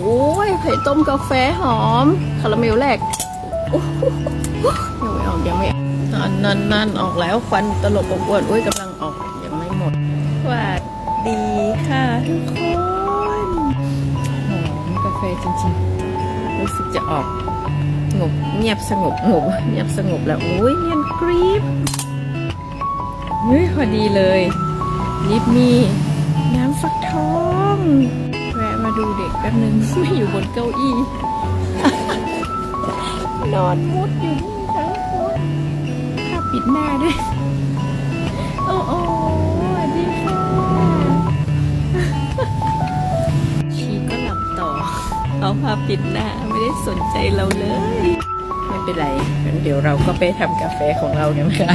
โอ้ยไข่ต้มกาแฟหอม คาราเมลแรกยังไม่ออกยังไม่นั่นนั่นนั่นออกแล้วควันตลบอบอวนอุ้ยกำลังออกยังไม่หมดสวัสดีค่ะทุกคนหอมกาแฟจริงๆ รู้สึกจะออกงบเงียบสงบงบเงียบสงบแล้วโอ้ยเนียนกรีบเฮ้ยพอดีเลยลิปมีน้ำฟักทอง ดูเด็กแป๊บนึงไม่อยู่บนเก้าอี้ นอนมุดอยู่นี่ทั้งคนผ้าปิดหน้าด้วย โอ้โอ้สวัสดีค่ะชีก็หลับต่อ เอาผ้าปิดหน้าไม่ได้สนใจเราเลย ไม่เป็นไรงั้นเดี๋ยวเราก็ไปทำกาแฟของเรากันค่ะ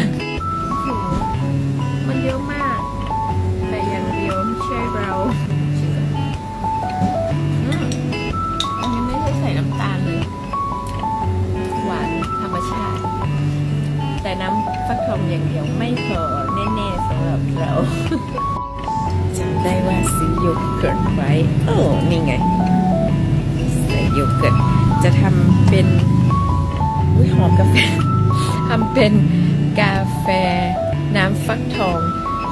ฟักทองอย่างเดียวไม่พอแน่ๆสำหรับเราจำได้ว่าซื้อโยเกิร์ตไว้โอ้นี่ไงใส่โยเกิร์ตจะทำเป็นอุ้ยหอมกาแฟทำเป็นกาแฟน้ำฟักทอง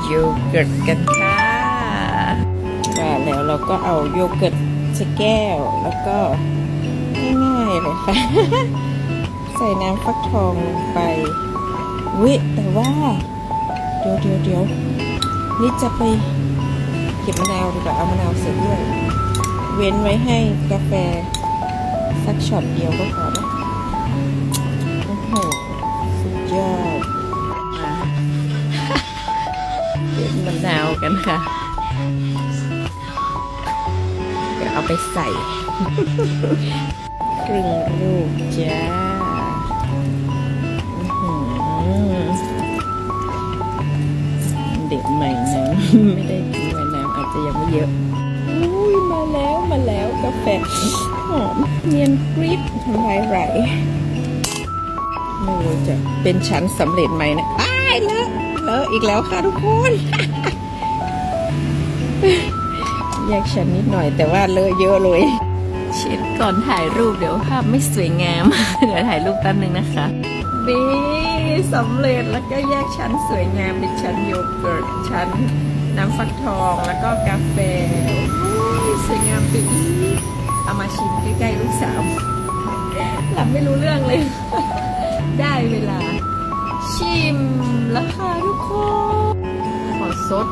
โยเกิร์ตกันค่ะว่าแล้วเราก็เอาโยเกิร์ตใส่แก้วแล้วก็ง่ายๆเลยค่ะ ใส่น้ำฟักทองลงไป วิแต่ว่า เดี๋ยวเดี๋ยวเดี๋ยวนี่จะไปเก็บมะนาวดีกว่าเอามะนาวใส่ด้วยเว้นไว้ให้กาแฟสักช็อตเดียวก็พอนะโอ้โหสุดยอดมาเก็บมะนาวกันค่ะ เดี๋ยวเอาไปใส่ครึ่งลูกจ้า ไม่ได้กินไว้น้ำอาจจะยังไม่เยอะอุ้ยมาแล้วมาแล้วกาแฟหอมเนียนกริบทำลายไหลไม่รู้จะเป็นชั้นสำเร็จไหมนะอ้ายเลอะเลอะอีกแล้วค่ะทุกคนแยกชั้นนิดหน่อยแต่ว่าเลอะเยอะเลยเช็ดก่อนถ่ายรูปเดี๋ยวภาพไม่สวยงาม เดี๋ยวถ่ายรูปแป๊บนึงนะคะ นี่สำเร็จแล้วก็แยกชั้นสวยงามเป็นชั้นโยเกิร์ตชั้นน้ำฟักทองแล้วก็กาแฟสวยงามปอีเอามาชิมใกล้ๆลูกสาวหลับไม่รู้เรื่องเลย ได้เวลา ชิมแล้วค่ะทุกคนขอซด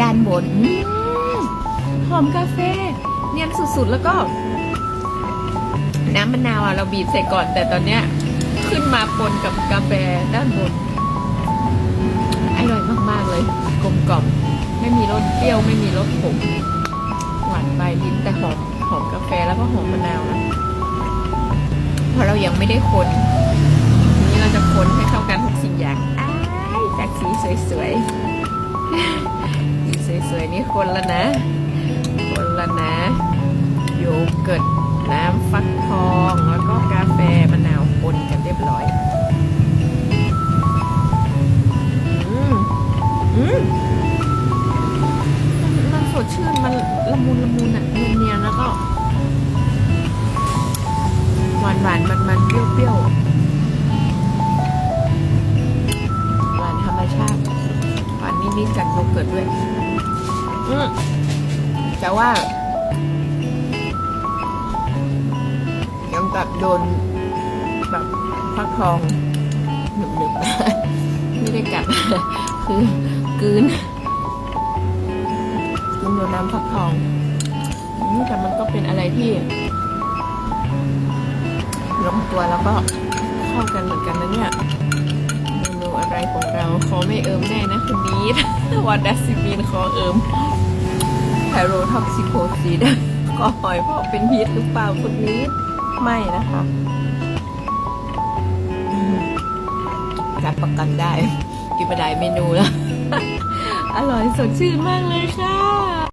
ด้านบนหอมกาแฟ เนียนสุดๆแล้วก็ น้ำมะนาวอะเราบีบใส่ก่อน แต่ตอนเนี้ยขึ้นมาปนกับกาแฟด้านบนอร่อยมากๆเลย กลมกล่อมไม่มีรสเปรี้ยวไม่มีรสขมหวานปลายลิ้นแต่หอมหอมกาแฟแล้วก็หอมมะนาวนะเพราะเรายังไม่ได้คนทีนี้เราจะคนให้เข้ากันทุกสิ่งอย่างอ้ายจากสีสวยๆสีสวยๆนี่คนละนะ คนละนะ โยเกิร์ตน้ำฟัก ด้วยอืมแต่ว่ายังแบบโดนแบบฟักทองหนึบๆไม่ได้กัดคือกืนกืนโดนน้ำฟักทองอืมแต่มันก็เป็นอะไรที่ลงตัวแล้วก็เข้ากันเหมือนกันนะเนี่ย อะไรของเราขอไม่เอิมแน่นะคุณนี้วันดัสซิมีนขอเอิมไพโรท็อกซิโคซีดก็หอยเพราะเป็นพิษหรือเปล่าคุณนี้ไม่นะคะรับประกันได้กินไปได้เมนูแล้ว อร่อยสดชื่นมากเลยค่ะ